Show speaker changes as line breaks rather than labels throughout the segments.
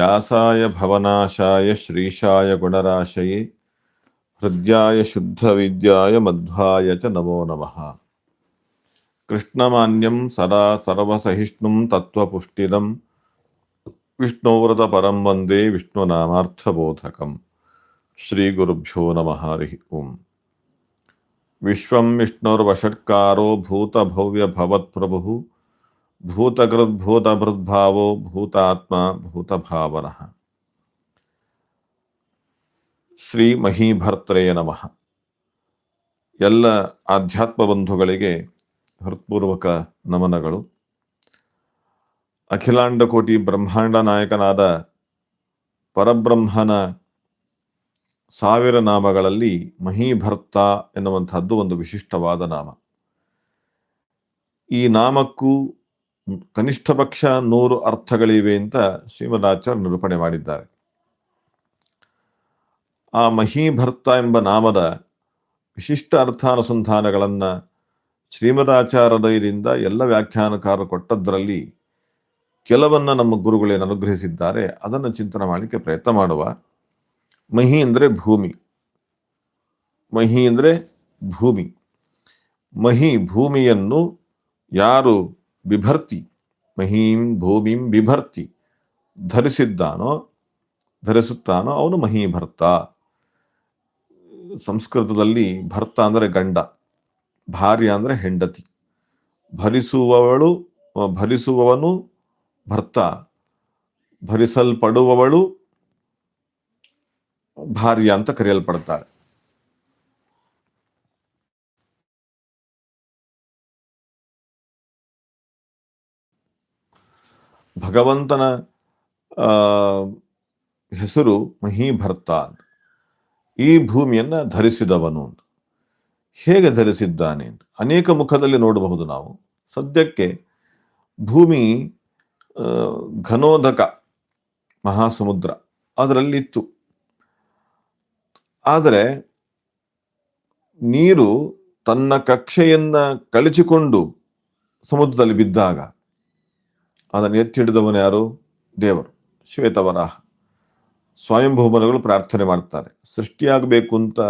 व्यासाय भवनाशाय, श्रीशाय गुणराशये, हृद्याय शुद्धविद्याय मध्वाय च नमो नमः। कृष्णमान्यं सदा सर्वसहिष्णुं तत्त्वपुष्टिदं, विष्णुव्रतपरं वंदे विष्णुनामार्थबोधकम्। श्रीगुरुभ्यो नमः, हरिः ओम्। विश्वं विष्णुर्वषट्कारो भूतभव्यभवत्प्रभुः ಭೂತಕೃದ್ಭೂತಭೃದ್ಭಾವೋ ಭೂತಾತ್ಮ ಭೂತಭಾವನಃ. ಶ್ರೀ ಮಹೀಭರ್ತ್ರೇಯ ನಮಃ. ಎಲ್ಲ ಆಧ್ಯಾತ್ಮ ಬಂಧುಗಳಿಗೆ ಹೃತ್ಪೂರ್ವಕ ನಮನಗಳು. ಅಖಿಲಾಂಡ ಕೋಟಿ ಬ್ರಹ್ಮಾಂಡ ನಾಯಕನಾದ ಪರಬ್ರಹ್ಮನ ಸಾವಿರ ನಾಮಗಳಲ್ಲಿ ಮಹೀಭರ್ತ ಎನ್ನುವಂಥದ್ದು ಒಂದು ವಿಶಿಷ್ಟವಾದ ನಾಮ. ಈ ನಾಮಕ್ಕೂ ಕನಿಷ್ಠ ಪಕ್ಷ ನೂರು ಅರ್ಥಗಳಿವೆ ಅಂತ ಶ್ರೀಮದಾಚಾರ್ಯ ನಿರೂಪಣೆ ಮಾಡಿದ್ದಾರೆ. ಆ ಮಹೀಭರ್ತ ಎಂಬ ನಾಮದ ವಿಶಿಷ್ಟ ಅರ್ಥಾನುಸಂಧಾನಗಳನ್ನ ಶ್ರೀಮದಾಚಾರ್ಯದಿಂದ ಎಲ್ಲ ವ್ಯಾಖ್ಯಾನಕಾರರು ಕೊಟ್ಟದ್ರಲ್ಲಿ ಕೆಲವನ್ನ ನಮ್ಮ ಗುರುಗಳೇನು ಅನುಗ್ರಹಿಸಿದ್ದಾರೆ. ಅದನ್ನು ಚಿಂತನೆ ಮಾಡಲಿಕ್ಕೆ ಪ್ರಯತ್ನ ಮಾಡುವ ಮಹಿ ಅಂದರೆ ಭೂಮಿ. ಮಹಿ ಅಂದರೆ ಭೂಮಿ. ಮಹಿ ಭೂಮಿಯನ್ನು ಯಾರು ಬಿಭರ್ತಿ ಮಹೀಂ ಭೂಮಿಂ ಬಿಭರ್ತಿ ಧರಿಸಿದ್ದಾನೋ ಧರಿಸುತ್ತಾನೋ ಅವನು ಮಹೀಭರ್ತ ಸಂಸ್ಕೃತದಲ್ಲಿ ಭರ್ತ ಅಂದರೆ ಗಂಡ, ಭಾರ್ಯ ಅಂದರೆ ಹೆಂಡತಿ। ಭರಿಸುವವಳು ಭರಿಸುವವನು ಭರ್ತ, ಭರಿಸಲ್ಪಡುವವಳು ಭಾರ್ಯ ಅಂತ ಕರೆಯಲ್ಪಡ್ತಾಳೆ ಭಗವಂತನ ಹೆಸರು ಮಹೀಭರ್ತ ಅಂತ. ಈ ಭೂಮಿಯನ್ನು ಧರಿಸಿದವನು ಅಂತ. ಹೇಗೆ ಧರಿಸಿದ್ದಾನೆ ಅಂತ. ಅನೇಕ ಮುಖದಲ್ಲಿ ನೋಡಬಹುದು ನಾವು. ಸದ್ಯಕ್ಕೆ ಭೂಮಿ ಘನೋದಕ, ಮಹಾಸಮುದ್ರ ಅದರಲ್ಲಿತ್ತು. ಆದರೆ ನೀರು ತನ್ನ ಕಕ್ಷೆಯನ್ನು ಕಳಚಿಕೊಂಡು ಸಮುದ್ರದಲ್ಲಿ ಬಿದ್ದಾಗ ಅದನ್ನು ಎತ್ತಿಡಿದವನು ಯಾರು? ದೇವರು. ಶ್ವೇತವರಾಹ ಸ್ವಯಂಭೂಮನಗಳು ಪ್ರಾರ್ಥನೆ ಮಾಡ್ತಾರೆ. ಸೃಷ್ಟಿಯಾಗಬೇಕು ಅಂತ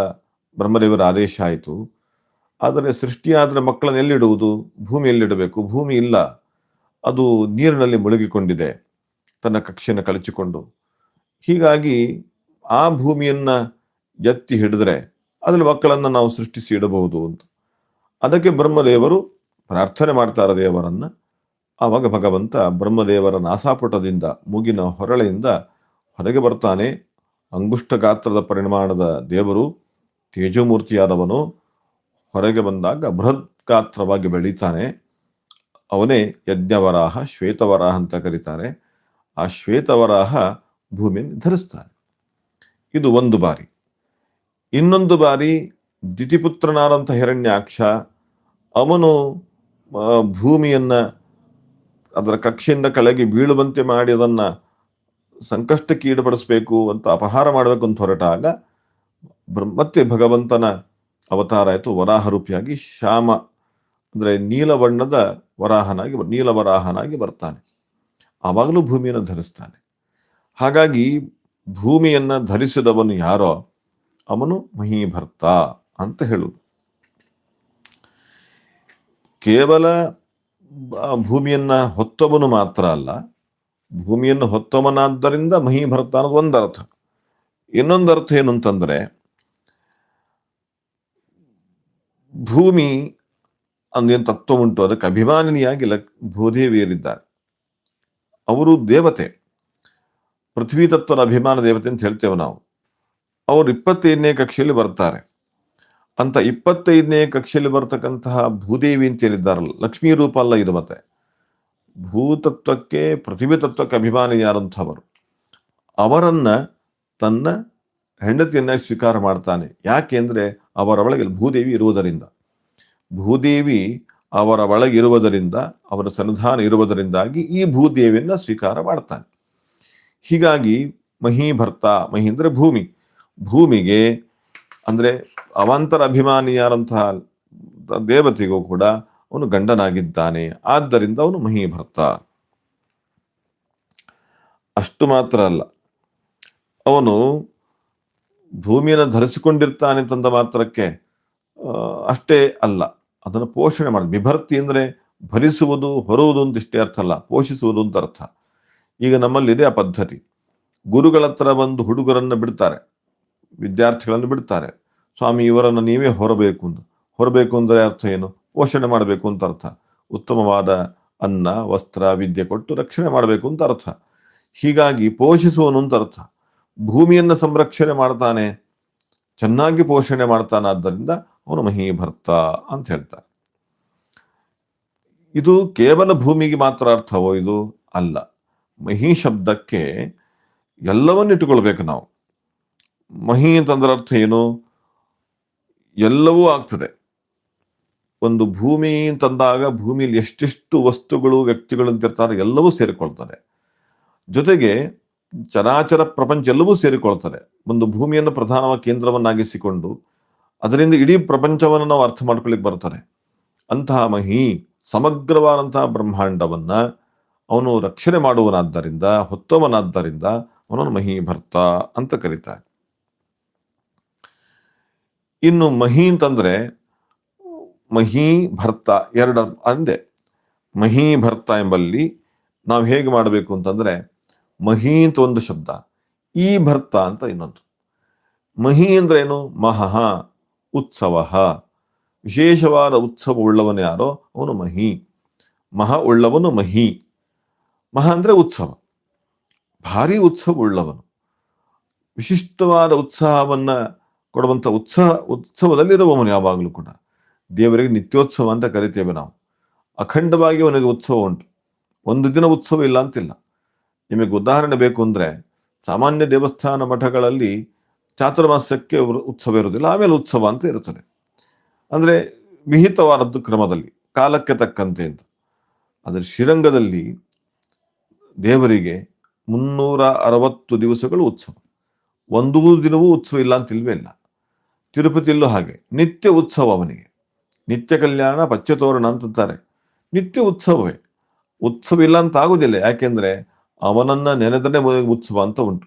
ಬ್ರಹ್ಮದೇವರ ಆದೇಶ ಆಯಿತು. ಆದರೆ ಸೃಷ್ಟಿಯಾದರೆ ಮಕ್ಕಳನ್ನು ಎಲ್ಲಿಡುವುದು? ಭೂಮಿ ಎಲ್ಲಿಡಬೇಕು? ಭೂಮಿ ಇಲ್ಲ. ಅದು ನೀರಿನಲ್ಲಿ ಮುಳುಗಿಕೊಂಡಿದೆ. ತನ್ನ ಕಕ್ಷೆಯನ್ನು ಕಳಚಿಕೊಂಡು. ಹೀಗಾಗಿ ಆ ಭೂಮಿಯನ್ನು ಎತ್ತಿ ಹಿಡಿದ್ರೆ ಅದರಲ್ಲಿ ಮಕ್ಕಳನ್ನು ನಾವು ಸೃಷ್ಟಿಸಿ ಇಡಬಹುದು ಅಂತ. ಅದಕ್ಕೆ ಬ್ರಹ್ಮದೇವರು ಪ್ರಾರ್ಥನೆ ಮಾಡ್ತಾರೆ ದೇವರನ್ನ. ಆವಾಗ ಭಗವಂತ ಬ್ರಹ್ಮದೇವರ ನಾಸಾಪುಟದಿಂದ ಮೂಗಿನ ಹೊರಳೆಯಿಂದ ಹೊರಗೆ ಬರ್ತಾನೆ. ಅಂಗುಷ್ಟ ಗಾತ್ರದ ಪರಿಮಾಣದ ದೇವರು, ತೇಜೋಮೂರ್ತಿಯಾದವನು ಹೊರಗೆ ಬಂದಾಗ ಬೃಹತ್ ಗಾತ್ರವಾಗಿ ಬೆಳೀತಾನೆ. ಅವನೇ ಯಜ್ಞವರಾಹ, ಶ್ವೇತವರಾಹ ಅಂತ ಕರೀತಾರೆ. ಆ ಶ್ವೇತವರಾಹ ಭೂಮಿಯನ್ನು ಧರಿಸ್ತಾನೆ. ಇದು ಒಂದು ಬಾರಿ. ಇನ್ನೊಂದು ಬಾರಿ ದ್ವಿತಿಪುತ್ರನಾದಂಥ ಹಿರಣ್ಯಾಕ್ಷ ಅವನು ಭೂಮಿಯನ್ನ ಅದರ ಕಕ್ಷೆಯಿಂದ ಕೆಳಗೆ ಬೀಳುವಂತೆ ಮಾಡಿ ಅದನ್ನು ಸಂಕಷ್ಟಕ್ಕೆ ಈಡುಪಡಿಸಬೇಕು ಅಂತ ಅಪಹಾರ ಮಾಡಬೇಕು ಅಂತ ಹೊರಟಾಗ ಮತ್ತೆ ಭಗವಂತನ ಅವತಾರ ಆಯಿತು ವರಾಹ ರೂಪಿಯಾಗಿ ಶ್ಯಾಮ, ಅಂದರೆ ನೀಲವರ್ಣದ ವರಾಹನಾಗಿ, ನೀಲವರಾಹನಾಗಿ ಬರ್ತಾನೆ. ಆವಾಗಲೂ ಭೂಮಿಯನ್ನು ಧರಿಸ್ತಾನೆ. ಹಾಗಾಗಿ ಭೂಮಿಯನ್ನು ಧರಿಸಿದವನು ಯಾರೋ ಅವನು ಮಹೀಭರ್ತ ಅಂತ ಹೇಳುವುದು ಕೇವಲ ಭೂಮಿಯನ್ನ ಹೊತ್ತವನು ಮಾತ್ರ ಅಲ್ಲ, ಭೂಮಿಯನ್ನು ಹೊತ್ತವನಾದ್ದರಿಂದ ಮಹೀಭರತ ಅನ್ನೋದು ಒಂದು ಅರ್ಥ ಇನ್ನೊಂದು ಅರ್ಥ ಏನು ಅಂತಂದ್ರೆ, ಭೂಮಿ ಅಂದೇನು ತತ್ವ ಉಂಟು? ಅದಕ್ಕೆ ಅಭಿಮಾನಿನಿಯಾಗಿ ಲಕ್, ಭೂದೇವಿಯರಿದ್ದಾರೆ. ಅವರು ದೇವತೆ. ಪೃಥ್ವಿ ತತ್ವದ ಅಭಿಮಾನ ದೇವತೆ ಅಂತ ಹೇಳ್ತೇವೆ ನಾವು. ಅವರು ಇಪ್ಪತ್ತೈದನೇ ಕಕ್ಷೆಯಲ್ಲಿ ಬರ್ತಾರೆ. ಅಂತ ಇಪ್ಪತ್ತೈದನೇ ಕಕ್ಷೆಯಲ್ಲಿ ಬರ್ತಕ್ಕಂತಹ ಭೂದೇವಿ ಅಂತ ಹೇಳಿದ್ದಾರಲ್ಲ, ಲಕ್ಷ್ಮೀ ರೂಪ ಅಲ್ಲ ಇದು ಮತ್ತೆ. ಭೂತತ್ವಕ್ಕೆ ಪೃಥ್ವಿ ತತ್ವಕ್ಕೆ ಅಭಿಮಾನಿ ಯಾರಂಥವರು? ಅವರನ್ನ ತನ್ನ ಹೆಂಡತಿಯನ್ನ ಸ್ವೀಕಾರ ಮಾಡ್ತಾನೆ. ಯಾಕೆಂದ್ರೆ ಅವರ ಒಳಗೆ ಭೂದೇವಿ ಇರುವುದರಿಂದ. ಭೂದೇವಿ ಅವರ ಒಳಗಿರುವುದರಿಂದ ಅವರ ಸನ್ನಿಧಾನ ಇರುವುದರಿಂದಾಗಿ ಈ ಭೂದೇವಿಯನ್ನ ಸ್ವೀಕಾರ ಮಾಡ್ತಾನೆ. ಹೀಗಾಗಿ ಮಹೀಭರ್ತ ಮಹಿ ಅಂದ್ರೆ ಭೂಮಿ. ಭೂಮಿಗೆ ಅಂದ್ರೆ ಅವಾಂತರ ಅಭಿಮಾನಿಯಾದಂತಹ ದೇವತೆಗೂ ಕೂಡ ಅವನು ಗಂಡನಾಗಿದ್ದಾನೆ. ಆದ್ದರಿಂದ ಅವನು ಮಹೀಭರ್ತ ಅಷ್ಟು ಮಾತ್ರ ಅಲ್ಲ. ಅವನು ಭೂಮಿಯನ್ನು ಧರಿಸಿಕೊಂಡಿರ್ತಾನೆ ತಂದ ಮಾತ್ರಕ್ಕೆ ಅಷ್ಟೇ ಅಲ್ಲ. ಅದನ್ನು ಪೋಷಣೆ ಮಾಡಿ ಬಿಭರ್ತಿ ಅಂದರೆ ಭರಿಸುವುದು, ಹೊರುವುದು ಅಂತ ಇಷ್ಟೇ ಅರ್ಥ ಅಲ್ಲ. ಪೋಷಿಸುವುದು ಅಂತ ಅರ್ಥ. ಈಗ ನಮ್ಮಲ್ಲಿದೆ ಆ ಪದ್ಧತಿ. ಗುರುಗಳ ಹತ್ರ ಬಂದು ಹುಡುಗರನ್ನು ಬಿಡ್ತಾರೆ. ವಿದ್ಯಾರ್ಥಿಗಳನ್ನು ಬಿಡ್ತಾರೆ. ಸ್ವಾಮಿ, ಇವರನ್ನು ನೀವೇ ಹೊರಬೇಕು ಅಂತ. ಹೊರಬೇಕು ಅಂದರೆ ಅರ್ಥ ಏನು? ಪೋಷಣೆ ಮಾಡಬೇಕು ಅಂತ ಅರ್ಥ. ಉತ್ತಮವಾದ ಅನ್ನ, ವಸ್ತ್ರ, ವಿದ್ಯೆ ಕೊಟ್ಟು ರಕ್ಷಣೆ ಮಾಡಬೇಕು ಅಂತ ಅರ್ಥ. ಹೀಗಾಗಿ ಪೋಷಿಸುವನು ಅಂತ ಅರ್ಥ. ಭೂಮಿಯನ್ನು ಸಂರಕ್ಷಣೆ ಮಾಡ್ತಾನೆ. ಚೆನ್ನಾಗಿ ಪೋಷಣೆ ಮಾಡ್ತಾನಾದ್ದರಿಂದ ಅವನು ಮಹೀಭರ್ತ ಅಂತ ಹೇಳ್ತಾರೆ. ಇದು ಕೇವಲ ಭೂಮಿಗೆ ಮಾತ್ರ ಅರ್ಥವೋ ಇದು ಅಲ್ಲ. ಮಹಿ ಶಬ್ದಕ್ಕೆ ಎಲ್ಲವನ್ನು ಇಟ್ಟುಕೊಳ್ಬೇಕು ನಾವು. ಮಹಿ ಅಂತಂದ್ರೆ ಅರ್ಥ ಏನು? ಎಲ್ಲವೂ ಆಗ್ತದೆ. ಒಂದು ಭೂಮಿ ಅಂತಂದಾಗ ಭೂಮಿಯಲ್ಲಿ ಎಷ್ಟೆಷ್ಟು ವಸ್ತುಗಳು, ವ್ಯಕ್ತಿಗಳು ಅಂತಿರ್ತಾರೆ ಎಲ್ಲವೂ ಸೇರಿಕೊಳ್ತಾರೆ ಜೊತೆಗೆ ಚರಾಚರ ಪ್ರಪಂಚ ಎಲ್ಲವೂ ಸೇರಿಕೊಳ್ತಾರೆ ಒಂದು ಭೂಮಿಯನ್ನು ಪ್ರಧಾನ ಕೇಂದ್ರವನ್ನಾಗಿಸಿಕೊಂಡು ಅದರಿಂದ ಇಡೀ ಪ್ರಪಂಚವನ್ನು ನಾವು ಅರ್ಥ ಮಾಡ್ಕೊಳ್ಳಿಕ್ಕೆ ಬರ್ತಾರೆ ಅಂತಹ ಮಹಿ, ಸಮಗ್ರವಾದಂತಹ ಬ್ರಹ್ಮಾಂಡವನ್ನ ಅವನು ರಕ್ಷಣೆ ಮಾಡುವನಾದ್ದರಿಂದ, ಹೊತ್ತವನಾದ್ದರಿಂದ ಅವನನ್ನು ಮಹಿ ಭರ್ತ ಅಂತ ಕರೀತಾರೆ. ಇನ್ನು ಮಹಿ ಅಂತಂದ್ರೆ ಮಹಿ ಭರ್ತ ಎರಡು ಅಂದೆ. ಮಹಿ ಭರ್ತ ಎಂಬಲ್ಲಿ ನಾವು ಹೇಗೆ ಮಾಡಬೇಕು ಅಂತಂದ್ರೆ ಮಹಿ ಅಂತ ಒಂದು ಶಬ್ದ, ಈ ಭರ್ತ ಅಂತ ಇನ್ನೊಂದು. ಮಹಿ ಅಂದ್ರೆ ಏನು? ಮಹಃ ಉತ್ಸವ ವಿಶೇಷವಾದ ಉತ್ಸವ ಉಳ್ಳವನು ಯಾರೋ? ಅವನು ಮಹಿ. ಮಹ ಉಳ್ಳವನು ಮಹಿ. ಮಹ ಅಂದ್ರೆ ಉತ್ಸವ. ಭಾರಿ ಉತ್ಸವ ಉಳ್ಳವನು. ವಿಶಿಷ್ಟವಾದ ಉತ್ಸಾಹವನ್ನ ಕೊಡುವಂತ ಉತ್ಸಾಹ ಉತ್ಸವದಲ್ಲಿರುವವನು ಯಾವಾಗಲೂ ಕೂಡ. ದೇವರಿಗೆ ನಿತ್ಯೋತ್ಸವ ಅಂತ ಕರಿತೇವೆ ನಾವು. ಅಖಂಡವಾಗಿ ಅವನಿಗೆ ಉತ್ಸವ ಉಂಟು. ಒಂದು ದಿನ ಉತ್ಸವ ಇಲ್ಲ ಅಂತಿಲ್ಲ. ನಿಮಗೆ ಉದಾಹರಣೆ ಬೇಕು ಅಂದರೆ ಸಾಮಾನ್ಯ ದೇವಸ್ಥಾನ ಮಠಗಳಲ್ಲಿ ಚಾತುರ್ಮಾಸ್ಯಕ್ಕೆ ಉತ್ಸವ ಇರುವುದಿಲ್ಲ, ಆಮೇಲೆ ಉತ್ಸವ ಅಂತ ಇರುತ್ತದೆ. ಅಂದರೆ ವಿಹಿತವಾದದ್ದು ಕ್ರಮದಲ್ಲಿ, ಕಾಲಕ್ಕೆ ತಕ್ಕಂತೆ ಅಂತ ಆದರೆ ಶ್ರೀರಂಗದಲ್ಲಿ ದೇವರಿಗೆ ಮುನ್ನೂರ ಅರವತ್ತು ದಿವಸಗಳು ಉತ್ಸವ. ಒಂದೂ ದಿನವೂ ಉತ್ಸವ ಇಲ್ಲ ಅಂತ ಇಲ್ವೇ ಇಲ್ಲ. ತಿರುಪತಿಯಲ್ಲೂ ಹಾಗೆ. ನಿತ್ಯ ಉತ್ಸವ ಅವನಿಗೆ. ನಿತ್ಯ ಕಲ್ಯಾಣ ಪಚ್ಚತೋರಣ ಅಂತಾರೆ ನಿತ್ಯ ಉತ್ಸವವೇ. ಉತ್ಸವ ಇಲ್ಲ ಅಂತ ಆಗುದಿಲ್ಲ. ಯಾಕೆಂದ್ರೆ ಅವನನ್ನ ನೆನೆದನೆ ಮೊದಲಿಗೆ ಉತ್ಸವ ಅಂತ ಉಂಟು.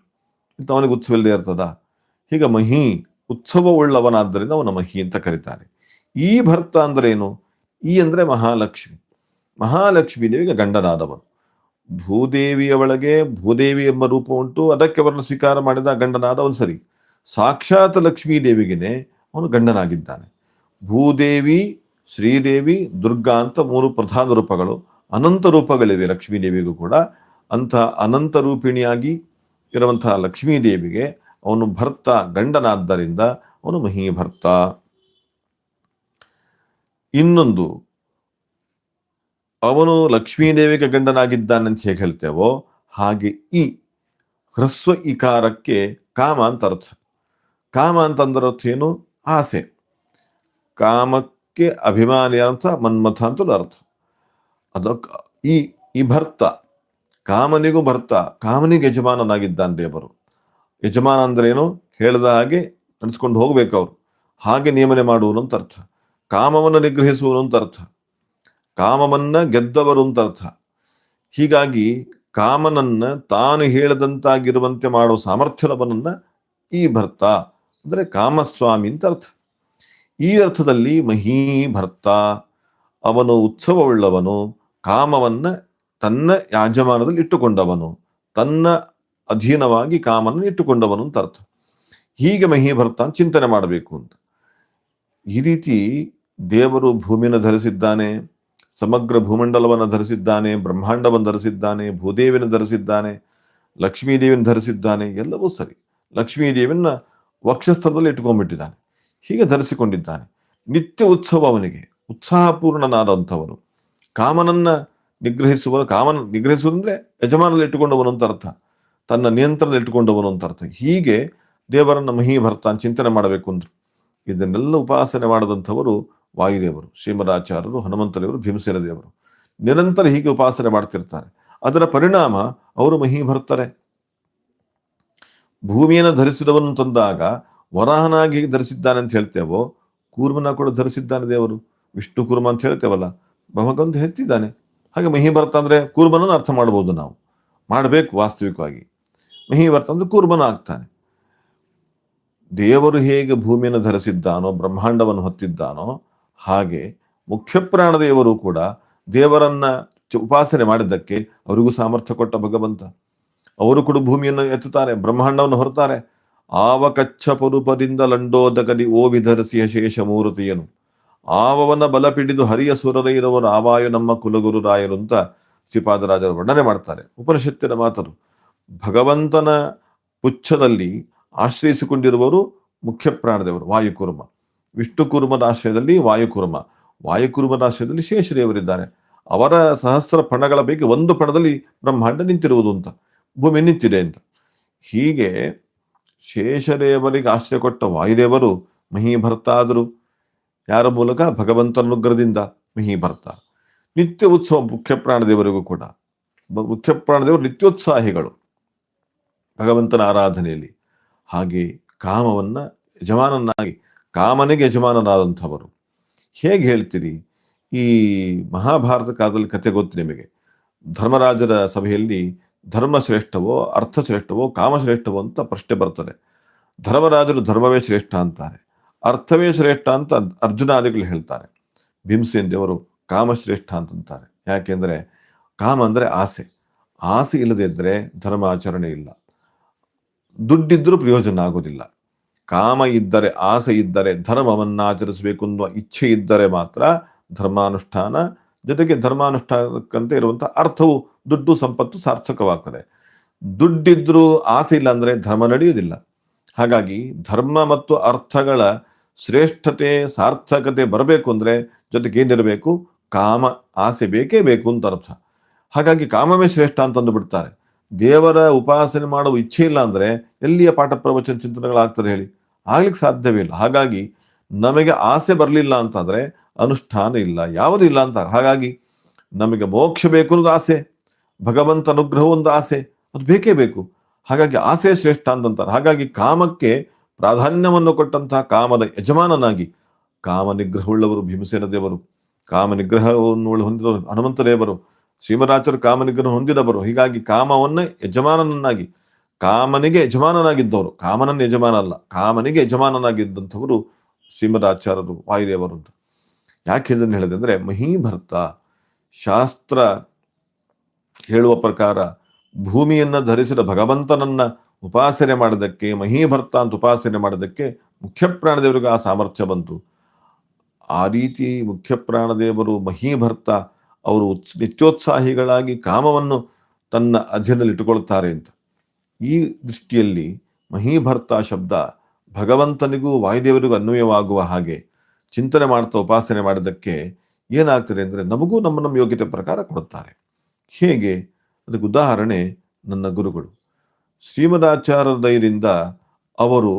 ಇಂಥ ಅವನಿಗೆ ಉತ್ಸವ ಇಲ್ಲದೆ ಇರ್ತದ? ಹೀಗೆ ಮಹಿ ಉತ್ಸವ ಉಳ್ಳವನಾದ್ದರಿಂದ ಅವನ ಮಹಿ ಅಂತ ಕರೀತಾರೆ. ಈ ಭರ್ತ ಅಂದ್ರೆ ಏನು? ಈ ಅಂದರೆ ಮಹಾಲಕ್ಷ್ಮಿ. ಮಹಾಲಕ್ಷ್ಮೀ ದೇವಿಗೆ ಗಂಡನಾದವನು. ಭೂದೇವಿಯ ಒಳಗೆ ಭೂದೇವಿ ಎಂಬ ರೂಪ ಉಂಟು. ಅದಕ್ಕೆ ಅವರನ್ನು ಸ್ವೀಕಾರ ಮಾಡಿದ ಗಂಡನಾದವನು ಸರಿ. ಸಾಕ್ಷಾತ್ ಲಕ್ಷ್ಮೀ ದೇವಿಗೆನೆ ಅವನು ಗಂಡನಾಗಿದ್ದಾನೆ. ಭೂದೇವಿ, ಶ್ರೀದೇವಿ, ದುರ್ಗಾ ಅಂತ ಮೂರು ಪ್ರಧಾನ ರೂಪಗಳು, ಅನಂತ ರೂಪಗಳಿವೆ ಲಕ್ಷ್ಮೀ ದೇವಿಗೂ ಕೂಡ. ಅಂಥ ಅನಂತ ರೂಪಿಣಿಯಾಗಿ ಇರುವಂತಹ ಲಕ್ಷ್ಮೀದೇವಿಗೆ ಅವನು ಭರ್ತ ಗಂಡನಾದ್ದರಿಂದ ಅವನು ಮಹಿ ಭರ್ತ ಇನ್ನೊಂದು, ಅವನು ಲಕ್ಷ್ಮೀದೇವಿಗೆ ಗಂಡನಾಗಿದ್ದಾನೆ ಅಂತ ಹೇಗೆ ಹೇಳ್ತೇವೋ ಹಾಗೆ ಈ ಹ್ರಸ್ವ ಇಕಾರಕ್ಕೆ ಕಾಮ ಅಂತ ಅರ್ಥ. ಕಾಮ ಅಂತಂದ್ರೆ ಏನು? ಆಸೆ. ಕಾಮಕ್ಕೆ ಅಭಿಮಾನಿ ಅಂತ ಮನ್ಮಥ ಅಂತಲೂ ಅರ್ಥ. ಅದಕ್ಕೆ ಈ ಈ ಭರ್ತ, ಕಾಮನಿಗೂ ಭರ್ತ, ಕಾಮನಿಗೆ ಯಜಮಾನನಾಗಿದ್ದಾನೆ ದೇವರು. ಯಜಮಾನ ಏನು? ಹೇಳಿದ ಹಾಗೆ ನಡೆಸ್ಕೊಂಡು ಹೋಗ್ಬೇಕು ಅವರು. ಹಾಗೆ ನಿಯಮನೆ ಮಾಡುವನು ಅಂತ ಅರ್ಥ. ಕಾಮವನ್ನು ನಿಗ್ರಹಿಸುವನು ಅಂತ ಅರ್ಥ. ಕಾಮವನ್ನ ಗೆದ್ದವರು ಅಂತ ಅರ್ಥ. ಹೀಗಾಗಿ ಕಾಮನನ್ನ ತಾನು ಹೇಳದಂತಾಗಿರುವಂತೆ ಮಾಡುವ ಸಾಮರ್ಥ್ಯದವನನ್ನ ಈ ಭರ್ತ. ಅಂದ್ರೆ ಕಾಮಸ್ವಾಮಿ ಅಂತ ಅರ್ಥ. ಈ ಅರ್ಥದಲ್ಲಿ ಮಹೀ ಭರ್ತ, ಅವನು ಉತ್ಸವವುಳ್ಳವನು, ಕಾಮವನ್ನು ತನ್ನ ಯಾಜಮಾನದಲ್ಲಿ ಇಟ್ಟುಕೊಂಡವನು, ತನ್ನ ಅಧೀನವಾಗಿ ಕಾಮನ್ನು ಇಟ್ಟುಕೊಂಡವನು ಅಂತ ಅರ್ಥ. ಹೀಗೆ ಮಹಿ ಭರ್ತ ಅಂತ ಚಿಂತನೆ ಮಾಡಬೇಕು ಅಂತ. ಈ ರೀತಿ ದೇವರು ಭೂಮಿಯನ್ನು ಧರಿಸಿದ್ದಾನೆ, ಸಮಗ್ರ ಭೂಮಂಡಲವನ್ನು ಧರಿಸಿದ್ದಾನೆ, ಬ್ರಹ್ಮಾಂಡವನ್ನು ಧರಿಸಿದ್ದಾನೆ ಭೂದೇವಿನ ಧರಿಸಿದ್ದಾನೆ, ಲಕ್ಷ್ಮೀದೇವಿಯನ್ನು ಧರಿಸಿದ್ದಾನೆ, ಎಲ್ಲವೂ ಸರಿ. ಲಕ್ಷ್ಮೀ ದೇವಿನ ವಕ್ಷಸ್ಥಳದಲ್ಲಿ ಇಟ್ಕೊಂಡ್ಬಿಟ್ಟಿದ್ದಾನೆ ಹೀಗೆ ಧರಿಸಿಕೊಂಡಿದ್ದಾನೆ. ನಿತ್ಯ ಉತ್ಸವ ಅವನಿಗೆ. ಉತ್ಸಾಹಪೂರ್ಣನಾದಂಥವನು. ಕಾಮನನ್ನ ನಿಗ್ರಹಿಸುವ, ಕಾಮನ ನಿಗ್ರಹಿಸುವುದಂದ್ರೆ ಯಜಮಾನಲ್ಲಿ ಇಟ್ಟುಕೊಂಡವನು ಅಂತ ಅರ್ಥ. ತನ್ನ ನಿಯಂತ್ರಣದಲ್ಲಿ ಇಟ್ಟುಕೊಂಡವನು ಅಂತ ಅರ್ಥ. ಹೀಗೆ ದೇವರನ್ನ ಮಹಿ ಭರ್ತಾನ್ ಚಿಂತನೆ ಮಾಡಬೇಕು ಅಂದ್ರು. ಇದನ್ನೆಲ್ಲ ಉಪಾಸನೆ ಮಾಡದಂಥವರು ವಾಯುದೇವರು, ಶ್ರೀಮದಾಚಾರ್ಯರು ಹನುಮಂತದೇವರು ಭೀಮಸೇನ ದೇವರು ನಿರಂತರ ಹೀಗೆ ಉಪಾಸನೆ ಮಾಡ್ತಿರ್ತಾರೆ. ಅದರ ಪರಿಣಾಮ ಅವರು ಮಹಿ ಭರ್ತಾರೆ ಭೂಮಿಯನ್ನು ಧರಿಸಿದವನು ತಂದಾಗ ವರಾಹನಾಗಿ ಧರಿಸಿದ್ದಾನೆ ಅಂತ ಹೇಳ್ತೇವೋ, ಕೂರ್ಮನ ಕೂಡ ಧರಿಸಿದ್ದಾನೆ ದೇವರು. ವಿಷ್ಣು ಕೂರ್ಮ ಅಂತ ಹೇಳ್ತೇವಲ್ಲ ಬ್ರಹ್ಮಗಂಧ ಹೆತ್ತಿದ್ದಾನೆ ಹಾಗೆ ಮಹಿ ಬರ್ತ ಅಂದ್ರೆ ಕೂರ್ಮನನ್ನು ಅರ್ಥ ಮಾಡ್ಬೋದು ನಾವು. ಮಾಡಬೇಕು ವಾಸ್ತವಿಕವಾಗಿ. ಬರ್ತ ಅಂದ್ರೆ ಕೂರ್ಮನ ಆಗ್ತಾನೆ. ದೇವರು ಹೇಗೆ ಭೂಮಿಯನ್ನು ಧರಿಸಿದ್ದಾನೋ, ಬ್ರಹ್ಮಾಂಡವನ್ನು ಹೊತ್ತಿದ್ದಾನೋ, ಹಾಗೆ ಮುಖ್ಯ ದೇವರು ಕೂಡ ದೇವರನ್ನ ಉಪಾಸನೆ ಮಾಡಿದ್ದಕ್ಕೆ ಅವರಿಗೂ ಸಾಮರ್ಥ್ಯ ಕೊಟ್ಟ ಭಗವಂತ. ಅವರು ಕೂಡ ಭೂಮಿಯನ್ನು ಎತ್ತುತ್ತಾರೆ, ಬ್ರಹ್ಮಾಂಡವನ್ನು ಹೊರತಾರೆ ಆವ ಕಚ್ಚ ಪರುಪದಿಂದ ಲಂಡೋದಕದಿ ಓ ವಿಧರಿಸಿಯ ಶೇಷ ಮೂರ್ತಿಯನು. ಆವವನ ಬಲ ಪಿಡಿದು ಹರಿಯ ಇರುವರು ಆವಾಯು ನಮ್ಮ ಕುಲಗುರು ರಾಯರು ಅಂತ ಶ್ರೀಪಾದರಾಜರು ವರ್ಣನೆ ಮಾಡ್ತಾರೆ. ಉಪನಿಷತ್ತಿನ ಮಾತರು, ಭಗವಂತನ ಪುಚ್ಛದಲ್ಲಿ ಆಶ್ರಯಿಸಿಕೊಂಡಿರುವವರು ಮುಖ್ಯ ಪ್ರಾಣದೇವರು, ವಾಯುಕುರ್ಮ. ವಿಷ್ಣುಕುರ್ಮದ ಆಶ್ರಯದಲ್ಲಿ ವಾಯುಕುರ್ಮ. ವಾಯುಕುರ್ಮದ ಆಶ್ರಯದಲ್ಲಿ ಶೇಷದೇವರಿದ್ದಾರೆ. ಅವರ ಸಹಸ್ರ ಪಣಗಳ ಪೈಕಿ ಒಂದು ಪಣದಲ್ಲಿ ಬ್ರಹ್ಮಾಂಡ ನಿಂತಿರುವುದು ಅಂತ. ಭೂಮಿ ನಿಂತಿದೆ ಅಂತ. ಹೀಗೆ ಶೇಷದೇವರಿಗೆ ಆಶ್ರಯ ಕೊಟ್ಟ ವಾಯುದೇವರು ಮಹೀಭರ್ತ ಆದರು ಯಾರ ಮೂಲಕ? ಭಗವಂತನ ಅನುಗ್ರಹದಿಂದ ಮಹೀಭರ್ತ. ನಿತ್ಯ ಉತ್ಸವ ಮುಖ್ಯ ಪ್ರಾಣದೇವರಿಗೂ ಕೂಡ. ಮುಖ್ಯ ಪ್ರಾಣದೇವರು ನಿತ್ಯೋತ್ಸಾಹಿಗಳು. ಭಗವಂತನ ಆರಾಧನೆಯಲ್ಲಿ. ಹಾಗೆ ಕಾಮವನ್ನ ಯಜಮಾನನಾಗಿ, ಕಾಮನಿಗೆ ಯಜಮಾನನಾದಂಥವರು. ಹೇಗೆ ಹೇಳ್ತೀರಿ? ಈ ಮಹಾಭಾರತ ಕಾಲದಲ್ಲಿ ಕತೆ ಗೊತ್ತು ನಿಮಗೆ. ಧರ್ಮರಾಜರ ಸಭೆಯಲ್ಲಿ ಧರ್ಮ ಶ್ರೇಷ್ಠವೋ ಅರ್ಥ ಶ್ರೇಷ್ಠವೋ ಕಾಮ ಶ್ರೇಷ್ಠವೋ ಅಂತ ಪ್ರಶ್ನೆ ಬರ್ತದೆ. ಧರ್ಮರಾಜರು ಧರ್ಮವೇ ಶ್ರೇಷ್ಠ ಅಂತಾರೆ. ಅರ್ಥವೇ ಶ್ರೇಷ್ಠ ಅಂತ ಅರ್ಜುನಾದಿಗಳು ಹೇಳ್ತಾರೆ. ಭೀಮಸೇನ್ ದೇವರು ಕಾಮಶ್ರೇಷ್ಠ ಅಂತಂತಾರೆ. ಯಾಕೆಂದರೆ ಕಾಮ ಅಂದರೆ ಆಸೆ. ಆಸೆ ಇಲ್ಲದೇ ಇದ್ದರೆ ಧರ್ಮ ಆಚರಣೆ ಇಲ್ಲ. ದುಡ್ಡಿದ್ರೂ ಪ್ರಯೋಜನ ಆಗೋದಿಲ್ಲ. ಕಾಮ ಇದ್ದರೆ, ಆಸೆ ಇದ್ದರೆ ಧರ್ಮವನ್ನು ಆಚರಿಸಬೇಕು ಅನ್ನುವ ಇಚ್ಛೆ ಇದ್ದರೆ ಮಾತ್ರ ಧರ್ಮಾನುಷ್ಠಾನ ಜೊತೆಗೆ ಧರ್ಮಾನುಷ್ಠಾನಕ್ಕಂತೆ ಇರುವಂಥ ಅರ್ಥವು ದುಡ್ಡು ಸಂಪತ್ತು ಸಾರ್ಥಕವಾಗ್ತದೆ. ದುಡ್ಡಿದ್ರೂ ಆಸೆ ಇಲ್ಲ ಅಂದರೆ ಧರ್ಮ ನಡೆಯುವುದಿಲ್ಲ. ಹಾಗಾಗಿ ಧರ್ಮ ಮತ್ತು ಅರ್ಥಗಳ ಶ್ರೇಷ್ಠತೆ, ಸಾರ್ಥಕತೆ ಬರಬೇಕು ಅಂದರೆ ಜೊತೆಗೆ ಏನಿರಬೇಕು? ಕಾಮ, ಆಸೆ ಬೇಕೇ ಬೇಕು ಅಂತ ಅರ್ಥ. ಹಾಗಾಗಿ ಕಾಮವೇ ಶ್ರೇಷ್ಠ ಅಂತಂದು ಬಿಡ್ತಾರೆ ದೇವರ ಉಪಾಸನೆ ಮಾಡುವ ಇಚ್ಛೆ ಇಲ್ಲ ಅಂದರೆ ಎಲ್ಲಿಯ ಪಾಠ ಪ್ರವಚನ ಚಿಂತನೆಗಳಾಗ್ತದೆ ಹೇಳಿ? ಆಗ್ಲಿಕ್ಕೆ ಸಾಧ್ಯವೇ ಇಲ್ಲ. ಹಾಗಾಗಿ ನಮಗೆ ಆಸೆ ಬರಲಿಲ್ಲ ಅಂತಂದ್ರೆ ಅನುಷ್ಠಾನ ಇಲ್ಲ, ಯಾವುದು ಇಲ್ಲ ಅಂತ. ಹಾಗಾಗಿ ನಮಗೆ ಮೋಕ್ಷ ಬೇಕು ಅನ್ನೋದು ಆಸೆ, ಭಗವಂತ ಅನುಗ್ರಹ ಒಂದು ಆಸೆ, ಅದು ಬೇಕೇ ಬೇಕು. ಹಾಗಾಗಿ ಆಸೆ ಶ್ರೇಷ್ಠ ಅಂತಂತಾರೆ ಹಾಗಾಗಿ ಕಾಮಕ್ಕೆ ಪ್ರಾಧಾನ್ಯವನ್ನು ಕೊಟ್ಟಂತಹ ಕಾಮದ ಯಜಮಾನನಾಗಿ ಕಾಮ ನಿಗ್ರಹವುಳ್ಳವರು, ಭೀಮಸೇನ ದೇವರು, ಕಾಮ ನಿಗ್ರಹವನ್ನು ಹೊಂದಿದವರು, ಹನುಮಂತ ದೇವರು ಶ್ರೀಮರಾಚರು ಕಾಮ ನಿಗ್ರಹ ಹೊಂದಿದವರು. ಹೀಗಾಗಿ ಕಾಮವನ್ನ ಯಜಮಾನನನ್ನಾಗಿ, ಕಾಮನಿಗೆ ಯಜಮಾನನಾಗಿದ್ದವರು, ಕಾಮನನ್ನ ಯಜಮಾನ ಅಲ್ಲ, ಕಾಮನಿಗೆ ಯಜಮಾನನಾಗಿದ್ದಂಥವರು ಶ್ರೀಮದಾಚಾರ್ಯರು ವಾಯುದೇವರು ಅಂತ. ಯಾಕೆ ಇದನ್ನು ಹೇಳಿದೆ ಅಂದರೆ ಮಹೀಭರ್ತ ಶಾಸ್ತ್ರ ಹೇಳುವ ಪ್ರಕಾರ ಭೂಮಿಯನ್ನು ಧರಿಸಿದ ಭಗವಂತನನ್ನ ಉಪಾಸನೆ ಮಾಡೋದಕ್ಕೆ ಮಹೀಭರ್ತ ಅಂತ ಉಪಾಸನೆ ಮಾಡೋದಕ್ಕೆ ಮುಖ್ಯ ಪ್ರಾಣದೇವರಿಗೆ ಆ ಸಾಮರ್ಥ್ಯ ಬಂತು. ಆ ರೀತಿ ಮುಖ್ಯ ಪ್ರಾಣದೇವರು ಮಹೀಭರ್ತ ಅವರು ನಿತ್ಯೋತ್ಸಾಹಿಗಳಾಗಿ ಕಾಮವನ್ನು ತನ್ನ ಅಧೀನದಲ್ಲಿ ಇಟ್ಟುಕೊಳ್ತಾರೆ ಅಂತ. ಈ ದೃಷ್ಟಿಯಲ್ಲಿ ಮಹೀಭರ್ತ ಶಬ್ದ ಭಗವಂತನಿಗೂ ವಾಯುದೇವರಿಗೂ ಅನ್ವಯವಾಗುವ ಹಾಗೆ ಚಿಂತನೆ ಮಾಡ್ತಾ ಉಪಾಸನೆ ಮಾಡಿದ್ದಕ್ಕೆ ಏನಾಗ್ತದೆ ಅಂದರೆ ನಮಗೂ ನಮ್ಮ ನಮ್ಮ ಯೋಗ್ಯತೆ ಪ್ರಕಾರ ಕೊಡುತ್ತಾರೆ. ಹೇಗೆ? ಅದಕ್ಕೆ ಉದಾಹರಣೆ ನನ್ನ ಗುರುಗಳು. ಶ್ರೀಮದಾಚಾರ್ಯ ದಯದಿಂದ ಅವರು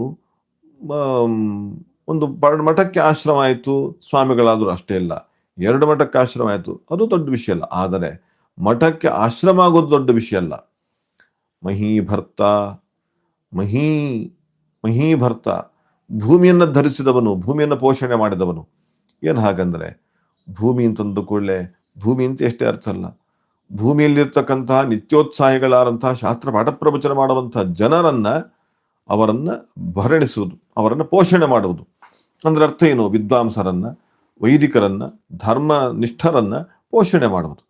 ಒಂದು ಮಠಕ್ಕೆ ಆಶ್ರಮ ಆಯಿತು, ಸ್ವಾಮಿಗಳಾದರೂ ಅಷ್ಟೇ ಇಲ್ಲ ಎರಡು ಮಠಕ್ಕೆ ಆಶ್ರಮ ಆಯಿತು, ಅದು ದೊಡ್ಡ ವಿಷಯ ಅಲ್ಲ. ಆದರೆ ಮಠಕ್ಕೆ ಆಶ್ರಮ ಆಗೋದು ದೊಡ್ಡ ವಿಷಯ ಅಲ್ಲ. ಮಹೀಭರ್ತ, ಮಹೀ, ಮಹೀಭರ್ತ ಭೂಮಿಯನ್ನು ಧರಿಸಿದವನು, ಭೂಮಿಯನ್ನು ಪೋಷಣೆ ಮಾಡಿದವನು. ಏನು ಹಾಗಂದ್ರೆ, ಭೂಮಿ ಅಂತಂದು ಕೂಡಲೇ, ಭೂಮಿ ಅಂತ ಎಷ್ಟೇ ಅರ್ಥ ಅಲ್ಲ. ಭೂಮಿಯಲ್ಲಿರ್ತಕ್ಕಂತಹ ನಿತ್ಯೋತ್ಸಾಹಿಗಳಾದಂತಹ ಶಾಸ್ತ್ರ ಪಾಠ ಪ್ರವಚನ ಮಾಡುವಂಥ ಜನರನ್ನು ಅವರನ್ನು ಭರಣಿಸುವುದು, ಅವರನ್ನು ಪೋಷಣೆ ಮಾಡುವುದು. ಅಂದ್ರೆ ಅರ್ಥ ಏನು? ವಿದ್ವಾಂಸರನ್ನು, ವೈದಿಕರನ್ನು ಧರ್ಮ ನಿಷ್ಠರನ್ನು ಪೋಷಣೆ ಮಾಡುವುದು.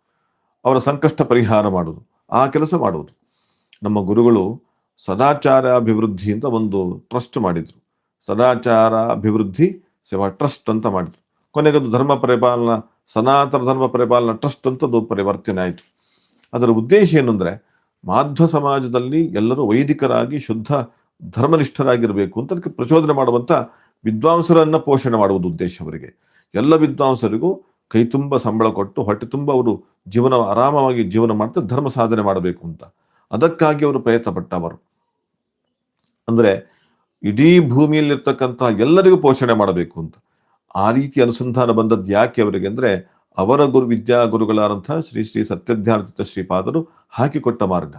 ಅವರ ಸಂಕಷ್ಟ ಪರಿಹಾರ ಮಾಡುವುದು, ಆ ಕೆಲಸ ಮಾಡುವುದು. ನಮ್ಮ ಗುರುಗಳು ಸದಾಚಾರ ಅಭಿವೃದ್ಧಿ ಅಂತ ಒಂದು ಟ್ರಸ್ಟ್ ಮಾಡಿದ್ರು. ಸದಾಚಾರ ಅಭಿವೃದ್ಧಿ ಸೇವಾ ಟ್ರಸ್ಟ್ ಅಂತ ಮಾಡಿದ್ರು. ಕೊನೆಗದು ಧರ್ಮ ಪರಿಪಾಲನಾ, ಸನಾತನ ಧರ್ಮ ಪರಿಪಾಲನಾ ಟ್ರಸ್ಟ್ ಅಂತದ್ದು ಪರಿವರ್ತನೆ ಆಯಿತು. ಅದರ ಉದ್ದೇಶ ಏನು ಅಂದರೆ ಮಾಧ್ವ ಸಮಾಜದಲ್ಲಿ ಎಲ್ಲರೂ ವೈದಿಕರಾಗಿ ಶುದ್ಧ ಧರ್ಮನಿಷ್ಠರಾಗಿರಬೇಕು ಅಂತ ಅದಕ್ಕೆ ಪ್ರಚೋದನೆ ಮಾಡುವಂಥ ವಿದ್ವಾಂಸರನ್ನ ಪೋಷಣೆ ಮಾಡುವುದು ಉದ್ದೇಶ ಅವರಿಗೆ. ಎಲ್ಲ ವಿದ್ವಾಂಸರಿಗೂ ಕೈ ತುಂಬ ಸಂಬಳ ಕೊಟ್ಟು, ಹೊಟ್ಟೆ ತುಂಬ ಅವರು ಜೀವನ, ಆರಾಮವಾಗಿ ಜೀವನ ಮಾಡ್ತಾ ಧರ್ಮ ಸಾಧನೆ ಮಾಡಬೇಕು ಅಂತ. ಅದಕ್ಕಾಗಿ ಅವರು ಪ್ರಯತ್ನ ಪಟ್ಟವರು ಅಂದ್ರೆ ಇಡೀ ಭೂಮಿಯಲ್ಲಿರ್ತಕ್ಕಂಥ ಎಲ್ಲರಿಗೂ ಪೋಷಣೆ ಮಾಡಬೇಕು ಅಂತ. ಆ ರೀತಿ ಅನುಸಂಧಾನ ಬಂದದ್ದು ಯಾಕೆ ಅವರಿಗೆ ಅಂದರೆ, ಅವರ ಗುರು ವಿದ್ಯಾ ಗುರುಗಳಾದಂಥ ಶ್ರೀ ಶ್ರೀ ಸತ್ಯಧ್ಯಾರ್ಥಿತ ಶ್ರೀಪಾದರು ಹಾಕಿಕೊಟ್ಟ ಮಾರ್ಗ.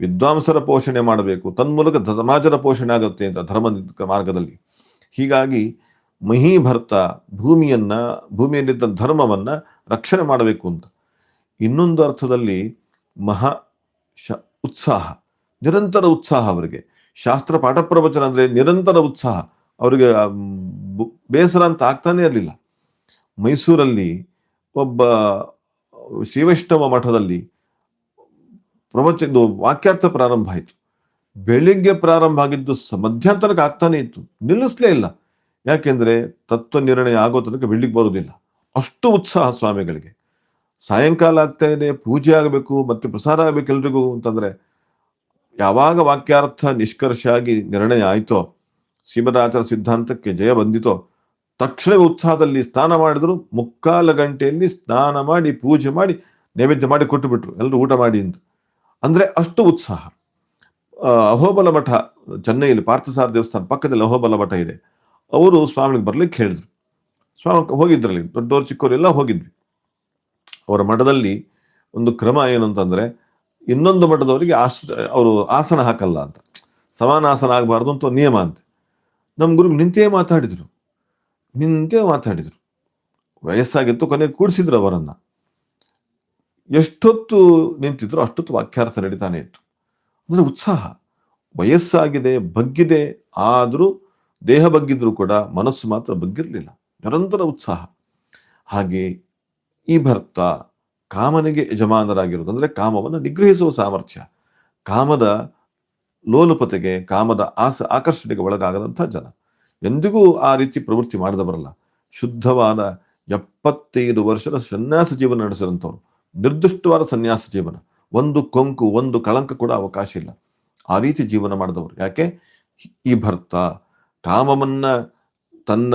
ವಿದ್ವಾಂಸರ ಪೋಷಣೆ ಮಾಡಬೇಕು, ತನ್ಮೂಲಕ ಸಮಾಜದ ಪೋಷಣೆ ಆಗುತ್ತೆ ಅಂತ ಧರ್ಮ ಮಾರ್ಗದಲ್ಲಿ. ಹೀಗಾಗಿ ಮಹೀಭರ್ತ ಭೂಮಿಯನ್ನ, ಭೂಮಿಯಲ್ಲಿದ್ದ ಧರ್ಮವನ್ನ ರಕ್ಷಣೆ ಮಾಡಬೇಕು ಅಂತ. ಇನ್ನೊಂದು ಅರ್ಥದಲ್ಲಿ ಮಹಾ ಶ, ಉತ್ಸಾಹ, ನಿರಂತರ ಉತ್ಸಾಹ ಅವರಿಗೆ. ಶಾಸ್ತ್ರ ಪಾಠ ಪ್ರವಚನ ಅಂದರೆ ನಿರಂತರ ಉತ್ಸಾಹ. ಅವರಿಗೆ ಬೇಸರ ಅಂತ ಆಗ್ತಾನೆ ಇರಲಿಲ್ಲ. ಮೈಸೂರಲ್ಲಿ ಒಬ್ಬ ಶ್ರೀವೈಷ್ಣವ ಮಠದಲ್ಲಿ ಪ್ರವಚನ ವಾಕ್ಯಾರ್ಥ ಪ್ರಾರಂಭ ಆಯಿತು. ಬೆಳಿಗ್ಗೆ ಪ್ರಾರಂಭ ಆಗಿದ್ದು ಮಧ್ಯಾಹ್ನ ಆಗ್ತಾನೆ ಇತ್ತು. ನಿಲ್ಲಿಸ್ಲೇ ಇಲ್ಲ. ಯಾಕೆಂದ್ರೆ ತತ್ವ ನಿರ್ಣಯ ಆಗೋ ತನಕ ಬೆಳಿಗ್ಗೆ ಬರುವುದಿಲ್ಲ ಅಷ್ಟು ಉತ್ಸಾಹ ಸ್ವಾಮಿಗಳಿಗೆ. ಸಾಯಂಕಾಲ ಆಗ್ತಾ ಇದೆ, ಪೂಜೆ ಆಗಬೇಕು, ಮತ್ತೆ ಪ್ರಸಾದ ಆಗಬೇಕು ಎಲ್ರಿಗೂ ಅಂತಂದ್ರೆ ಯಾವಾಗ ವಾಕ್ಯಾರ್ಥ ನಿಷ್ಕರ್ಷ ಆಗಿ ನಿರ್ಣಯ ಆಯಿತೋ ಶ್ರೀಮದಾಚಾರ ಸಿದ್ಧಾಂತಕ್ಕೆ ಜಯ ಬಂದಿತೋ ತಕ್ಷಣ ಉತ್ಸಾಹದಲ್ಲಿ ಸ್ನಾನ ಮಾಡಿದ್ರು, ಮುಕ್ಕಾಲ ಗಂಟೆಯಲ್ಲಿ ಸ್ನಾನ ಮಾಡಿ, ಪೂಜೆ ಮಾಡಿ, ನೈವೇದ್ಯ ಮಾಡಿ ಕೊಟ್ಟು ಬಿಟ್ರು. ಎಲ್ಲರೂ ಊಟ ಮಾಡಿ ಅಂತ. ಅಂದ್ರೆ ಅಷ್ಟು ಉತ್ಸಾಹ. ಅಹೋಬಲ ಮಠ, ಚೆನ್ನೈಯಲ್ಲಿ ಪಾರ್ಥಸಾರ ದೇವಸ್ಥಾನ ಪಕ್ಕದಲ್ಲಿ ಅಹೋಬಲ ಮಠ ಇದೆ. ಅವರು ಸ್ವಾಮಿಗೆ ಬರ್ಲಿಕ್ಕೆ ಹೇಳಿದ್ರು. ಸ್ವಾಮಿ ಹೋಗಿದ್ರಲ್ಲಿ, ದೊಡ್ಡವರು ಚಿಕ್ಕವರು ಎಲ್ಲ ಹೋಗಿದ್ವಿ. ಅವರ ಮಠದಲ್ಲಿ ಒಂದು ಕ್ರಮ ಏನು ಅಂತಂದ್ರೆ ಇನ್ನೊಂದು ಮಠದವರಿಗೆ ಆಶ್ರ, ಅವರು ಆಸನ ಹಾಕಲ್ಲ ಅಂತ. ಸಮಾನ ಆಸನ ಆಗಬಾರ್ದು ಅಂತ ನಿಯಮ ಅಂತ. ನಮ್ಮ ಗುರು ನಿಂತೇ ಮಾತಾಡಿದ್ರು. ನಿಂತೇ ಮಾತಾಡಿದ್ರು. ವಯಸ್ಸಾಗಿತ್ತು, ಕೊನೆಗೆ ಕೂಡಿಸಿದ್ರು ಅವರನ್ನು. ಎಷ್ಟೊತ್ತು ನಿಂತಿದ್ರು ಅಷ್ಟೊತ್ತು ವಾಕ್ಯಾರ್ಥ ನಡೀತಾನೆ ಇತ್ತು. ಅಂದರೆ ಉತ್ಸಾಹ. ವಯಸ್ಸಾಗಿದೆ, ಬಗ್ಗಿದೆ, ಆದರೂ ದೇಹ ಬಗ್ಗಿದ್ರು ಕೂಡ ಮನಸ್ಸು ಮಾತ್ರ ಬಗ್ಗಿರಲಿಲ್ಲ. ನಿರಂತರ ಉತ್ಸಾಹ. ಹಾಗೆ ಈ ಭರ್ತ ಕಾಮನಿಗೆ ಯಜಮಾನರಾಗಿರುವುದು, ಅಂದರೆ ಕಾಮವನ್ನು ನಿಗ್ರಹಿಸುವ ಸಾಮರ್ಥ್ಯ. ಕಾಮದ ಲೋಲುಪತೆಗೆ, ಕಾಮದ ಆಸ ಆಕರ್ಷಣೆಗೆ ಒಳಗಾಗದಂಥ ಜನ. ಎಂದಿಗೂ ಆ ರೀತಿ ಪ್ರವೃತ್ತಿ ಮಾಡಿದವರಲ್ಲ ಶುದ್ಧವಾದ ಎಪ್ಪತ್ತೈದು ವರ್ಷದ ಸನ್ಯಾಸ ಜೀವನ ನಡೆಸಿದಂಥವ್ರು. ನಿರ್ದಿಷ್ಟವಾದ ಸನ್ಯಾಸ ಜೀವನ. ಒಂದು ಕೊಂಕು, ಒಂದು ಕಳಂಕ ಕೂಡ ಅವಕಾಶ ಇಲ್ಲ. ಆ ರೀತಿ ಜೀವನ ಮಾಡಿದವರು. ಯಾಕೆ? ಈ ಭರ್ತ, ಕಾಮವನ್ನ ತನ್ನ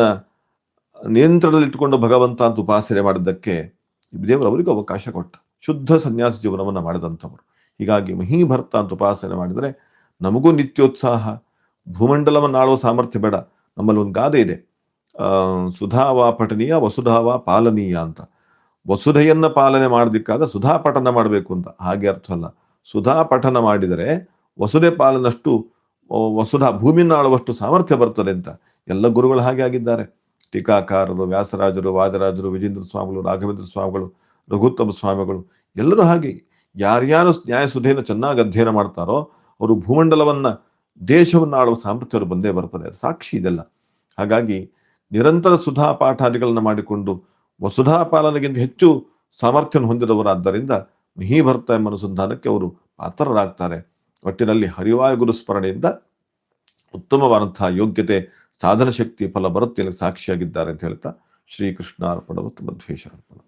ನಿಯಂತ್ರಣದಲ್ಲಿಟ್ಟುಕೊಂಡು ಭಗವಂತ ಅಂತ ಉಪಾಸನೆ ಮಾಡಿದ್ದಕ್ಕೆ ದೇವರು ಅವರಿಗೂ ಅವಕಾಶ ಕೊಟ್ಟ. ಶುದ್ಧ ಸನ್ಯಾಸ ಜೀವನವನ್ನು ಮಾಡಿದಂಥವರು. ಹೀಗಾಗಿ ಮಹೀಭರ್ತ ಅಂತ ಉಪಾಸನೆ ಮಾಡಿದರೆ ನಮಗೂ ನಿತ್ಯೋತ್ಸಾಹ, ಭೂಮಂಡಲವನ್ನು ಆಳುವ ಸಾಮರ್ಥ್ಯ ಬೇಡ. ನಮ್ಮಲ್ಲಿ ಒಂದು ಗಾದೆ ಇದೆ. ಸುಧಾವಾ ಪಠನೀಯ, ವಸುಧಾವ ಪಾಲನೀಯ ಅಂತ. ವಸುಧೆಯನ್ನ ಪಾಲನೆ ಮಾಡದಿಕ್ಕಾದ ಸುಧಾ ಪಠನ ಮಾಡಬೇಕು ಅಂತ. ಹಾಗೆ ಅರ್ಥ ಅಲ್ಲ. ಸುಧಾ ಪಠನ ಮಾಡಿದರೆ ವಸುಧೆ ಪಾಲನಷ್ಟು, ವಸುಧಾ ಭೂಮಿಯನ್ನು ಆಳುವಷ್ಟು ಸಾಮರ್ಥ್ಯ ಬರ್ತದೆ ಅಂತ. ಎಲ್ಲ ಗುರುಗಳು ಹಾಗೆ ಆಗಿದ್ದಾರೆ. ಟೀಕಾಕಾರರು, ವ್ಯಾಸರಾಜರು, ವಾದರಾಜರು, ವಿಜೇಂದ್ರ ಸ್ವಾಮಿಗಳು, ರಾಘವೇಂದ್ರ ಸ್ವಾಮಿಗಳು, ರಘುತ್ತಮ ಸ್ವಾಮಿಗಳು, ಎಲ್ಲರೂ ಹಾಗೆ ಯಾರ್ಯಾರು ನ್ಯಾಯಸುಧೆಯನ್ನು ಚೆನ್ನಾಗಿ ಅಧ್ಯಯನ ಮಾಡ್ತಾರೋ ಅವರು ಭೂಮಂಡಲವನ್ನು, ದೇಶವನ್ನು ಆಳುವ ಸಾಮರ್ಥ್ಯ ಅವರು ಬಂದೇ ಬರ್ತದೆ. ಸಾಕ್ಷಿ ಇದೆಲ್ಲ. ಹಾಗಾಗಿ ನಿರಂತರ ಸುಧಾ ಪಾಠಾದಿಗಳನ್ನು ಮಾಡಿಕೊಂಡು ವಸುಧಾ ಪಾಲನೆಗಿಂತ ಹೆಚ್ಚು ಸಾಮರ್ಥ್ಯವನ್ನು ಹೊಂದಿದವರಾದ್ದರಿಂದ ಮಿಹಿ ಭರ್ತ ಎಂಬ ಅನುಸಂಧಾನಕ್ಕೆ ಅವರು ಪಾತ್ರರಾಗ್ತಾರೆ. ಒಟ್ಟಿನಲ್ಲಿ ಹರಿವಾಯು ಗುರು ಸ್ಮರಣೆಯಿಂದ ಉತ್ತಮವಾದಂತಹ ಯೋಗ್ಯತೆ ಸಾಧನ ಶಕ್ತಿ ಫಲ ಬರುತ್ತೆ ಸಾಕ್ಷಿಯಾಗಿದ್ದಾರೆ ಅಂತ ಹೇಳ್ತಾ ಶ್ರೀಕೃಷ್ಣ ಅರ್ಪಣ ಮತ್ತು ಮಧ್ವೇಶ ಅರ್ಪಣ